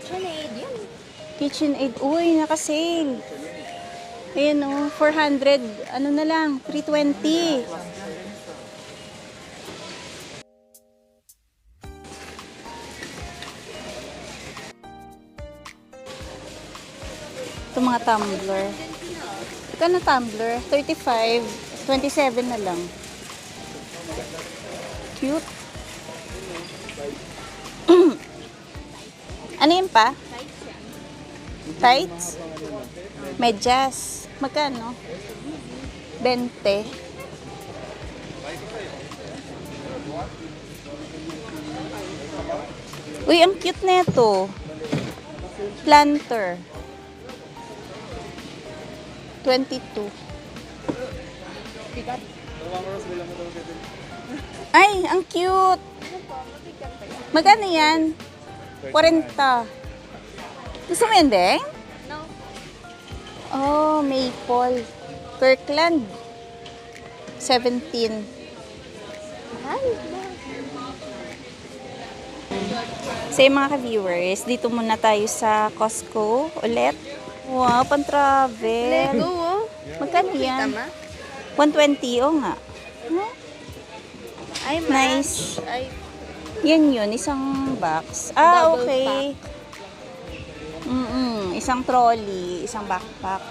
KitchenAid yun. KitchenAid. Uy, naka-sale. Ayan o, 400. Ano na lang, 320. Ito mga tumbler. Kano tumbler? 35. 27 na lang. Cute. Ano yun pa? Tights? Medyas. Magkano? 20. Uy, ang cute na ito. Planter. 22. Ay, ang cute. Magkano yan? 40. Gusto mo yan, Deng? No. Oh, Maple. Kirkland. 17. Mahal. So yung mga ka-viewers, dito muna tayo sa Costco ulit. Wow, pan-travel. Lego, oh. Magkano yan? Tama? 120, oh nga. Huh? Ay, Nice. Ay, Yan yun, isang box. Ah, Double okay. Mm isang trolley, isang backpack.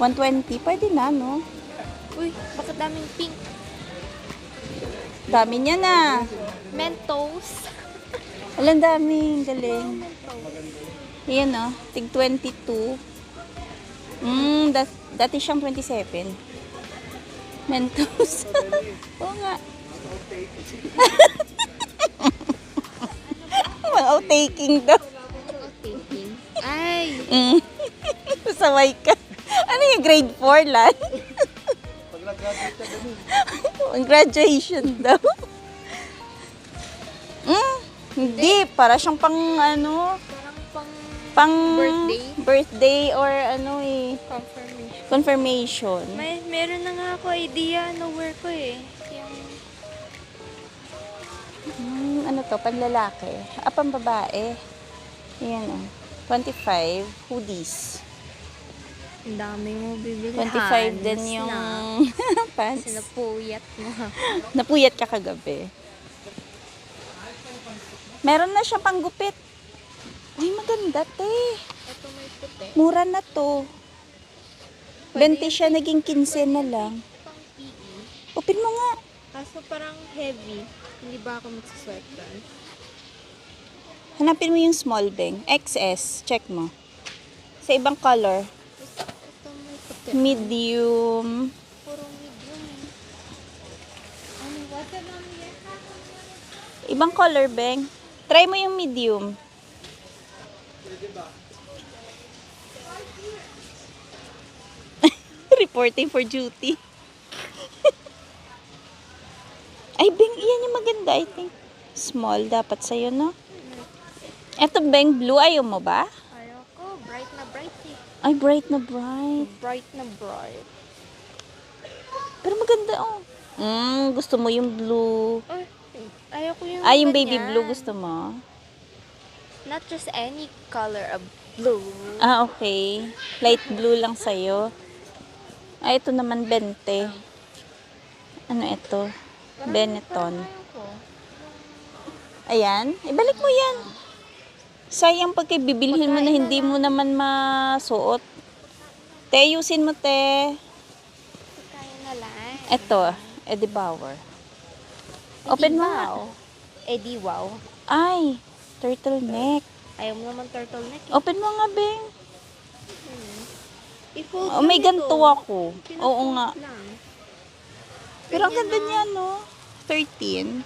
120, pwede na, no? uy, bakit daming pink? Dami niya na. Mentos. Walang daming galing. Yan, no? Tig 22. Mm, dat dati siyang 27. Mentos. Oo nga. Mga outtaking daw. Thinking. Ay, Mm. Saway ka. Ano yung grade 4 lang? Ang graduation daw. Mm, hindi, para siyang pang ano, parang pang pang Birthday? birthday or ano eh, confirmation. confirmation. May, meron na nga ako idea no wear ko eh. Hmm, ano to, panlalaki. Ah, pambabae. Yan oh. 25 hoodies. ang dami mo bibili. 25 din yung pants. Sinapuyat mo. Napuyat ka kagabi. Meron na siyang panggupit. Uy, maganda, te. Ito may puti. Mura na to. 20 siya, naging 15 na lang. Open mo nga. Kaso parang heavy. Hindi ba ako magsasweat doon? Hanapin mo yung small bang. XS. Check mo. Sa ibang color. Ito may puti. Medium. Puro medium. Ano, yan? Ibang color, bang. Try mo yung medium. Reporting for duty. Ay, Beng, yan yung maganda, I think. Small dapat sa'yo, no? Eto, Beng, blue. Ayaw mo ba? Ayaw ko, bright na bright eh. Ay, bright na bright. Bright na bright. Pero maganda, oh. Mm, gusto mo yung blue. Ay, ayaw ko yung Ay, yung baby ganyan. blue gusto mo? Not just any color of blue. Ah, okay. Light blue lang sa'yo. Ah, ito naman 20. Ano ito? Benetton. Ayan. Ibalik mo yan. Sayang pagka bibilhin mo na hindi mo naman masuot. Te, ayusin mo, te. Kaya na lang. Ito, Eddie Bauer. Open mo di wow. Ay, turtleneck. Ayaw mo naman turtleneck eh. Open mo nga, Beng. I-fold Oh, may ganito ito. ako. Oo nga. lang. Pero ang ganda niya, no? 13.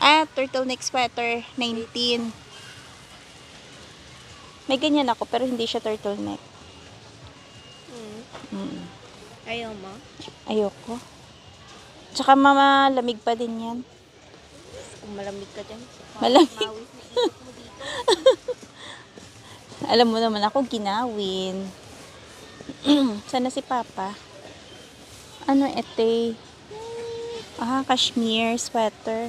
Ah, turtleneck sweater, 19. May ganyan ako, pero hindi siya turtleneck. Hmm. Mm. Ayaw mo? Ayoko. Tsaka mamalamig pa din yan. Kung malamig ka dyan. Malamig. Alam mo naman ako, ginawin. Sana si Papa. Ano ete? Ah, cashmere sweater.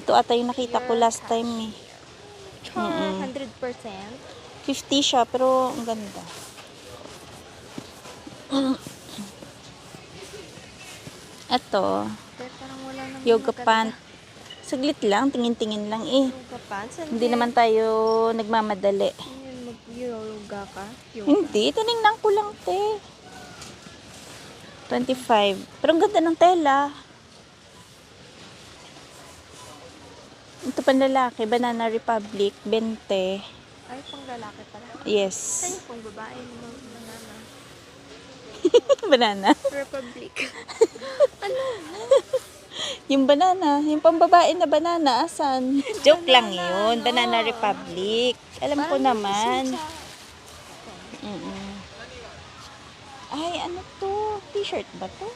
Ito ata yung nakita ko last time eh. Char, 100 50 siya, pero ang ganda. Ito, yoga pant. Saglit lang, tingin-tingin lang eh. Yoga pants? Hindi naman tayo nagmamadali. Mag-yoga ka? Yoga. Hindi, tinignan ko lang, te. 25. Pero ang ganda ng tela. Ito pang lalaki, Banana Republic, 20. Ay, pang lalaki pala. Yes. yung pang babae? Banana? banana. Republic. Yung banana, yung pambabae na banana, asan? Joke lang yun, Banana Republic. Alam ko naman. Mm-mm. Ay, ano to? T-shirt ba to?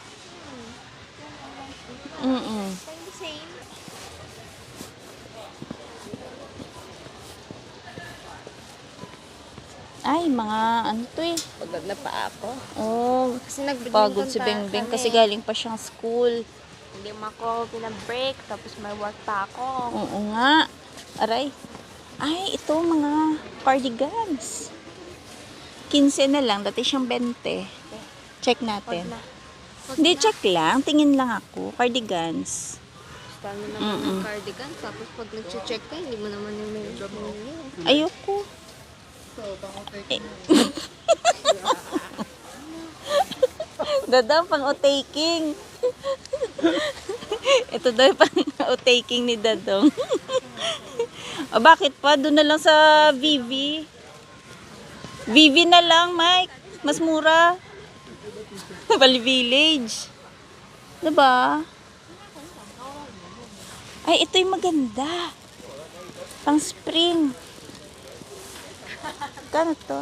The same. Ay, mga ano to eh. Pagod na pa ako. Oh, Kasi nag pagod si Bengbeng kasi galing pa siyang school. Hindi mo ako pinabreak, tapos may work pa ako. Oo nga. Aray. Ay, ito mga cardigans. 15 na lang, dati siyang 20. Check natin. na. Hindi, check lang. Tingin lang ako. Cardigans. Paano naman yung cardigan? Tapos pag nag-check ka, hindi mo naman yung may yun. Ayoko. Eh. Dadang pang o-taking. Ito daw pang o-taking ni Dadong. o bakit pa? Doon na lang sa VV. VV na lang, Mike. Mas mura. Bali Village. Diba? Ay, ito yung maganda. Pang spring. Kano to?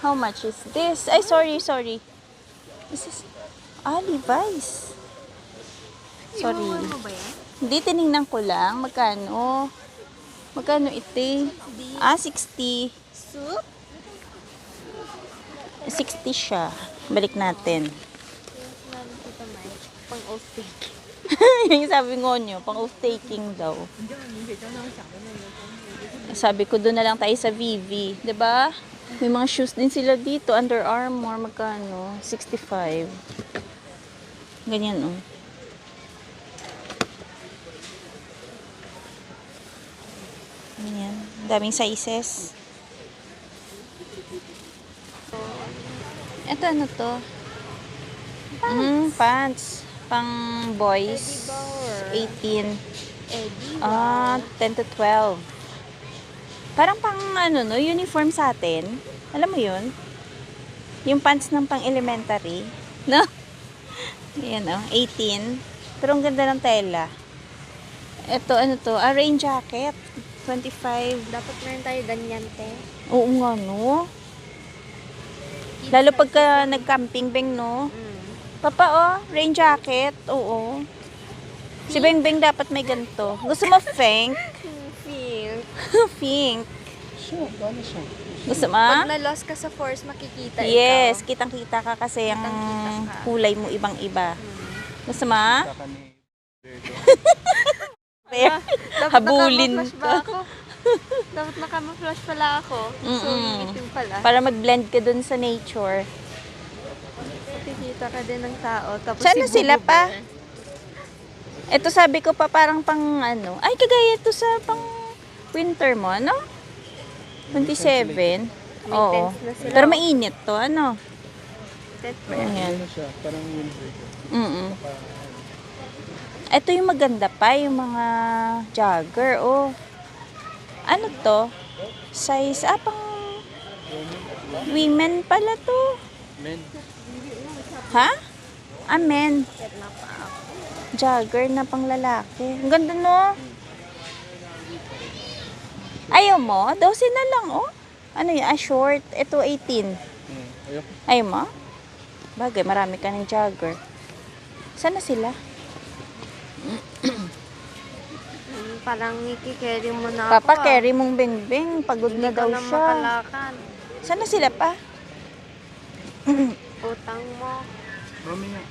How much is this? Ay, sorry, sorry. This is... Ah, Levi's. Sorry. Hindi, tinignan ko lang. Magkano? Magkano ito? Ah, 60. Soup? 60 siya. Balik natin. Pang off-take. yung sabi ngo nyo, pang off-taking daw. Sabi ko doon na lang tayo sa VV. ba? May mga shoes din sila dito. Under Armour, magkano? 65. Ganyan, oh. Ganyan. Daming sizes. Ito, ano to? Mm, pants. Pang boys. 18. Eddie? Ah, 10 to 12. Parang pang ano no, uniform sa atin. Alam mo yun? Yung pants ng pang elementary. No? Ayan oh, 18. Pero ang ganda ng tela. Ito, ano to? Ah, rain jacket. 25. Dapat meron tayo ganyan, te. Oo nga, no? Lalo pagka nag-camping, Beng, no? Mm. Papa, oh, rain jacket. Oo. Si Beng Beng dapat may ganito. Gusto mo pink? Feel. pink. Gusto mo? Pag na-lost ka sa force, makikita Yes, ikaw. kitang-kita ka kasi ang ka. kulay mo ibang-iba. Mm. Gusto mo? Habulin ako? Dapat naka-flash pala ako. So, Mm-mm. itim pala. Para mag-blend ka dun sa nature. Makikita ka din ng tao. Tapos Sana si sila Bubu pa. Ito sabi ko pa parang pang ano. Ay, kagaya to sa pang winter mo, ano? 27. Oo. tents na sila. Pero mainit to, ano? Tet. Ayan. Ano siya? Parang windbreaker. Mm Ito yung maganda pa, yung mga jogger, oh. Ano to? Size, ah, pang women pala to. Men. Ha? Ah, men. Jogger na pang lalaki. Ang ganda, no? Ayaw mo? 12 na lang, oh. Ano yun? Ah, short. Ito, 18. Hmm. Ayaw mo? Bagay, marami ka ng jogger. Sana sila? Parang ikikerry mo na ako. Papa, ah. carry mong bengbeng. Pagod Hindi na daw na siya. makalakad. Sana sila pa? Utang mo. Mamaya.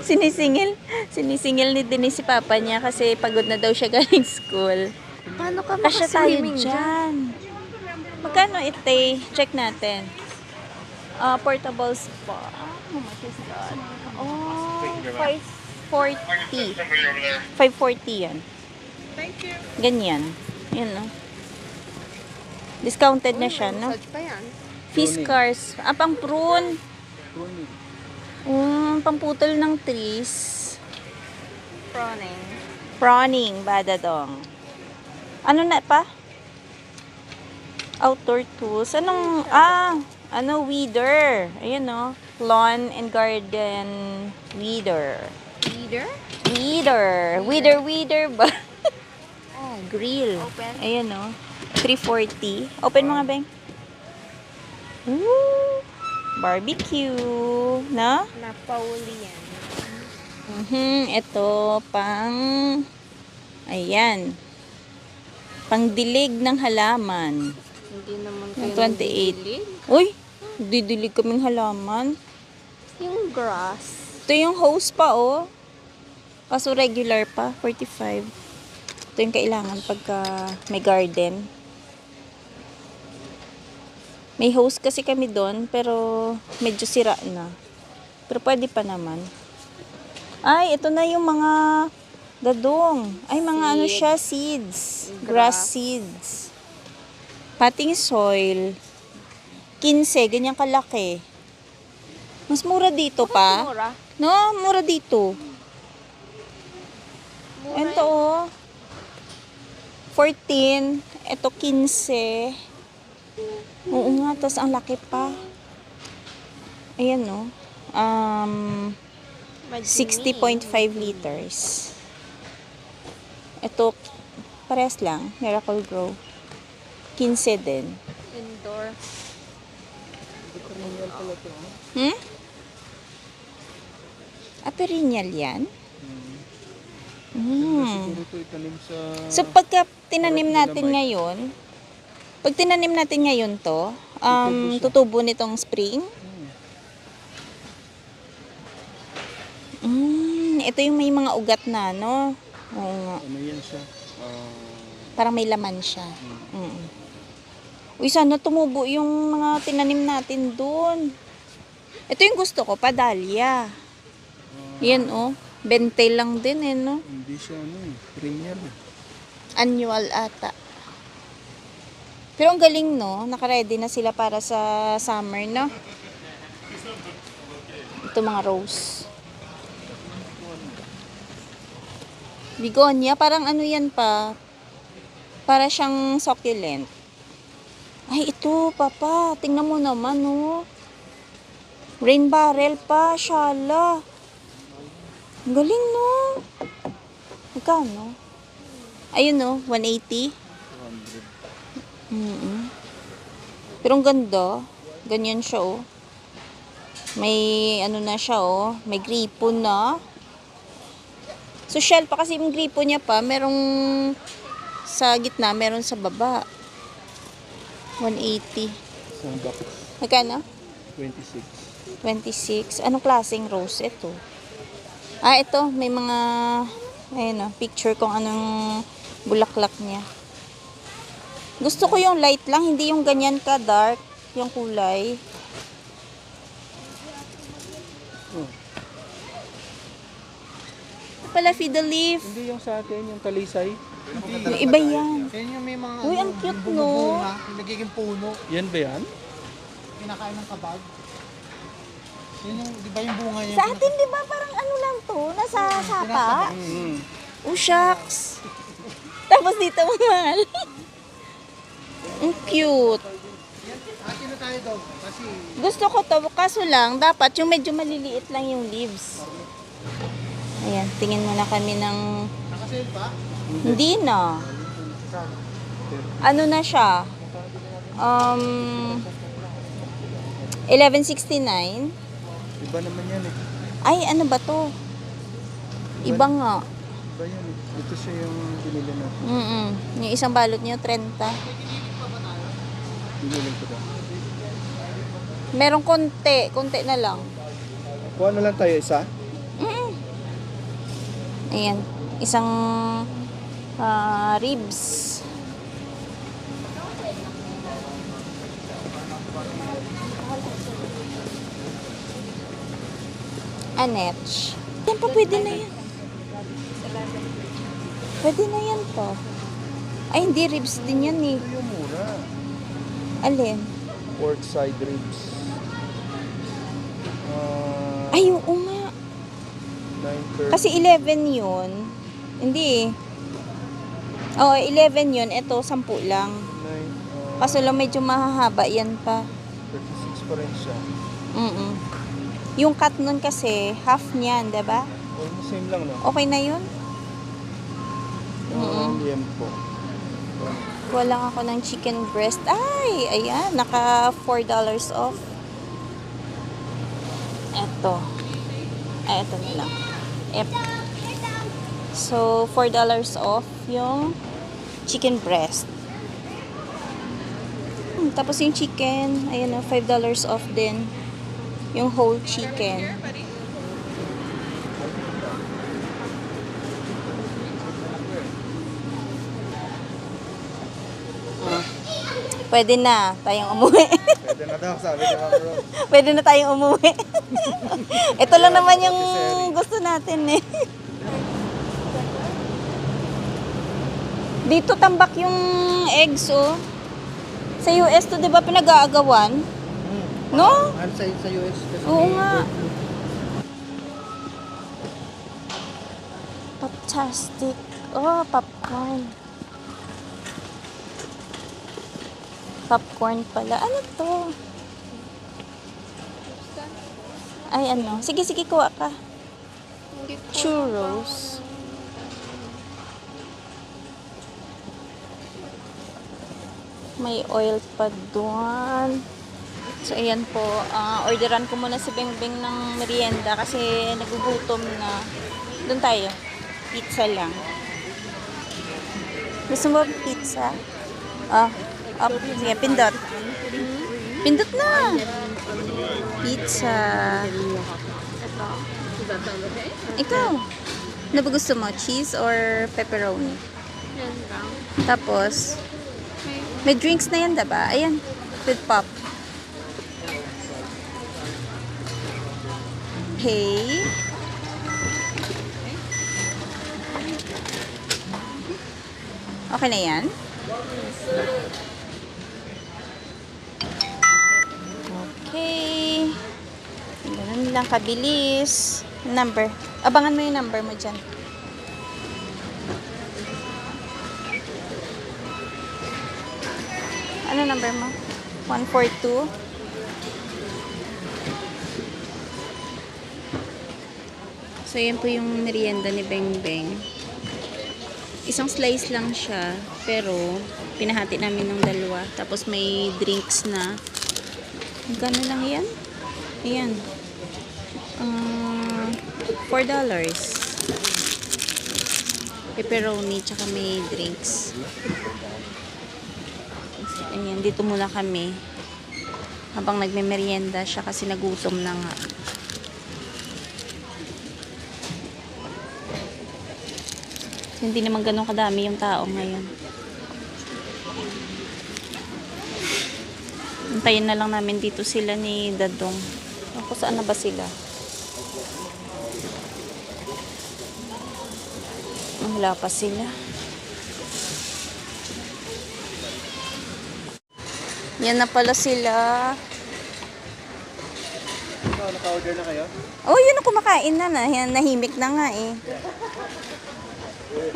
sinisingil. Sinisingil ni Denise si papa niya kasi pagod na daw siya galing school. Paano ka Kasya tayo makaswimming dyan? dyan. Magkano ite? Check natin. Ah, portable spa. How much is that? Oh, 540. 540 yan. Thank you. Ganyan. Yan, no? Discounted na siya, no? Pa yan. Fish cars. Ah, pang prune. Pruning. Um, pamputol ng trees. Prawning. Prawning, badadong. Ano na pa? Outdoor tools. Anong, ah, ano, weeder. Ayan, no? Lawn and garden weeder. Weeder. Weeder, weeder ba? oh, grill. Open. Ayan, no? 340. Open mo nga, Beng. Woo! Barbecue. No? Napauli yan. Mhm, ito pang ayan. Pangdilig ng halaman. Hindi naman kayo 28. nagdidilig. Uy, didilig kaming halaman. Yung grass. Ito yung hose pa oh. Kaso regular pa, 45. Ito yung kailangan pagka may garden. May hose kasi kami doon, pero medyo sira na. Pero pwede pa naman. Ay, ito na yung mga dadong. Ay, mga ano Seeds. siya, seeds. Grass Grass. seeds. Pating soil. 15, ganyan kalaki. Mas mura dito pa. Mura. No, mura dito. Mura Ito oh. 14. Ito 15. Oo nga, tapos ang laki pa. Ayan no. Um, Madumi. 60.5 liters. Ito, pares lang. Miracle Grow. 15 din. Indoor. Hmm? Ah, perennial yan? Hmm. Siguro ito itanim sa... So pagka tinanim natin ngayon, pag tinanim natin ngayon to, um, tutubo nitong spring. Mm, ito yung may mga ugat na, no? Oo nga. Ano yan siya? Ah, Parang may laman siya. Mm. Uy, sana tumubo yung mga tinanim natin doon. Ito yung gusto ko, padalya. Yan, oh. Bente lang din, eh, no? hindi siya ano eh. Premier. Annual ata. Pero ang galing, no? Nakaready na sila para sa summer, no? Ito mga rose. Bigonia, parang ano yan pa? Para siyang succulent. Ay, ito, papa. Tingnan mo naman, no? Rain barrel pa, shala. Ang galing, no? Magkano? Ayun no, 180. 200. mm Pero ang ganda. Ganyan siya oh. May ano na siya oh. May gripo na. So shell pa kasi yung gripo niya pa. Merong sa gitna, meron sa baba. 180. Isang box. Magkano? 26. 26. Anong klaseng rose ito? Ah, ito. May mga, ayun oh, picture kung anong bulaklak niya. Gusto ko yung light lang, hindi yung ganyan ka dark, yung kulay. Ito pala fiddle leaf. Hindi yung sa atin, yung talisay. Yung iba yan. Yan yung may mga Uy, ang ano, cute, no? yung nagiging puno, Yan ba yan? kinakain ng kabag. Yun yung, di ba yung bunga niya? Sa atin, di ba, parang ano lang to, nasa sapa. Mm. Oh, shucks. Tapos dito, mahal. Ang cute. Atin na tayo daw, kasi Gusto ko to, kaso lang, dapat yung medyo maliliit lang yung leaves. Ayan, tingin muna kami ng... nakasale pa. Hindi na. Ano na siya? Um, 1169. Iba naman yan eh. Ay, ano ba to? Iba nga. Iba yan eh. Ito siya yung binili natin. Mm Yung isang balot niya, 30. Binili ko ba? Merong konti. Konti na lang. Kuha na lang tayo isa. Ayan. Isang ah, ribs. Anetch. Yan pa, pwede na yan. Pwede na yan pa. Ay, hindi. Ribs din yan eh. Ito yung mura. Alin? Pork side ribs. Ah, Ay, oo nga. 9.30. Kasi 11 yun. Hindi eh. Oo, 11 yun. Ito, 10 lang. 9, Kaso lang medyo mahahaba yan pa. 36 pa rin siya. Mm Yung cut nun kasi, half niyan, 'di ba? Almost same lang, no? Okay na yun? Um, yan po. Lang ako ng chicken breast. Ay, ayan, naka $4 off. Eto. Ay, eto na lang. Ep. So, $4 off yung chicken breast. Hmm, tapos yung chicken, ayan o, $5 off din. Yung whole chicken. Pwede na tayong umuwi. Pwede na daw, sabi ni Ma'am Rose. Pwede na tayong umuwi. Ito lang naman yung gusto natin eh. Dito tambak yung eggs oh. Sa US to 'di ba pinag-aagawan? No? Ano sa, sa US? Kasi Oo nga. Fantastic. Oh, popcorn. Popcorn pala. Ano to? Ay, ano? Sige, sige, kuha ka. Churros. May oil pa doon. So, ayan po. ah, orderan ko muna si Bengbeng ng merienda kasi nagugutom na. Doon tayo. Pizza lang. Gusto mo pizza? Ah, ah sige, pindot. Pindot na. Pizza. Ikaw, ano ba gusto mo? Cheese or pepperoni? Tapos, May drinks na yan, diba? Ayan, with pop. Okay. Okay na yan? Ganun kabilis. Number. Abangan mo yung number mo dyan. Ano number mo? 142? So, yan po yung merienda ni Beng Beng. Isang slice lang siya, pero pinahati namin ng dalawa. Tapos may drinks na. Magkano lang yan? Ayan. Uh, $4. Pepperoni, tsaka may drinks. Ayan, dito muna kami. Habang nagme-merienda siya kasi nagutom na nga. Hindi naman ganun kadami yung tao ngayon. Antayin na lang namin dito sila ni Dadong. Ako, saan na ba sila? Wala pa sila. Yan na pala sila. Ikaw, naka-order na kayo? Oh, yun ang kumakain na. na. Yan, nahimik na nga eh.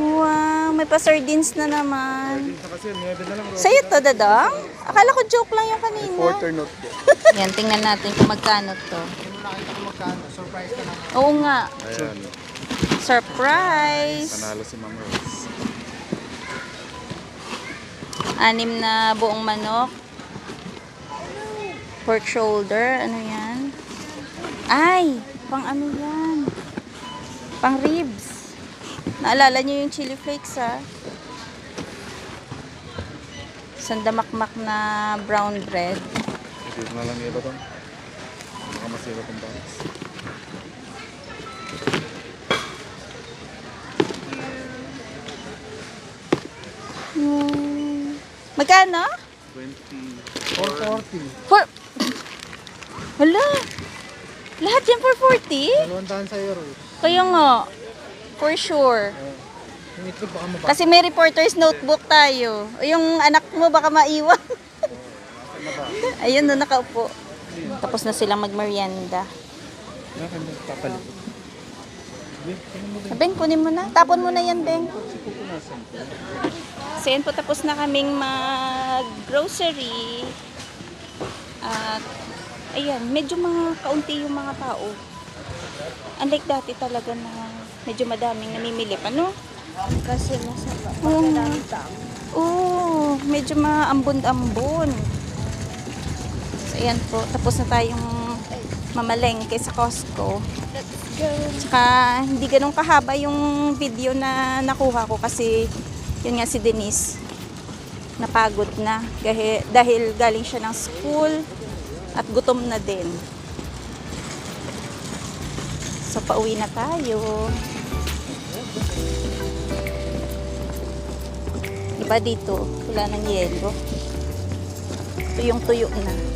Wow, may pa-sardines na naman. Sa kasi, 9 na lang. Sa'yo to, Dadang? Akala ko joke lang yung kanina. Reporter note po. Yan, tingnan natin kung magkano to. Hindi mo nakita kung magkano. Surprise ka naman. Oo nga, Ayan. Surprise! Panalo si Ma'am Rose. Anim na buong manok. Pork shoulder, ano yan? Ay, pang ano yan? Pang ribs. Naalala niyo yung chili flakes, ha? Sandamakmak na brown bread. Hindi na lang iba to. Baka masira tong box. Hmm. Magkano? 20. 440. For... Hala! Lahat yan for 40? Dalawang daan sa euro. Kaya nga. For sure. Yung itlog baka mababa. Kasi may reporter's notebook tayo. Yung anak mo baka maiwan. Ayun no, nakaupo. Tapos na silang magmerienda. Bakit nagpapalit? Beng, kunin mo na. Tapon mo na yan, Beng. So yan po, tapos na kaming mag-grocery. At, ayan, medyo mga kaunti yung mga tao. Unlike dati talaga na medyo madaming namimili pa, no? Kasi nasa madaming tao. Oo, medyo maambon-ambon. So, ayan po. Tapos na tayong mamalengke sa Costco. Let's go. Tsaka, hindi ganun kahaba yung video na nakuha ko kasi yun nga si Denise napagod na dahil, dahil galing siya ng school at gutom na din. So, pauwi na tayo. Diba dito? Wala ng yelo. Tuyong-tuyo na.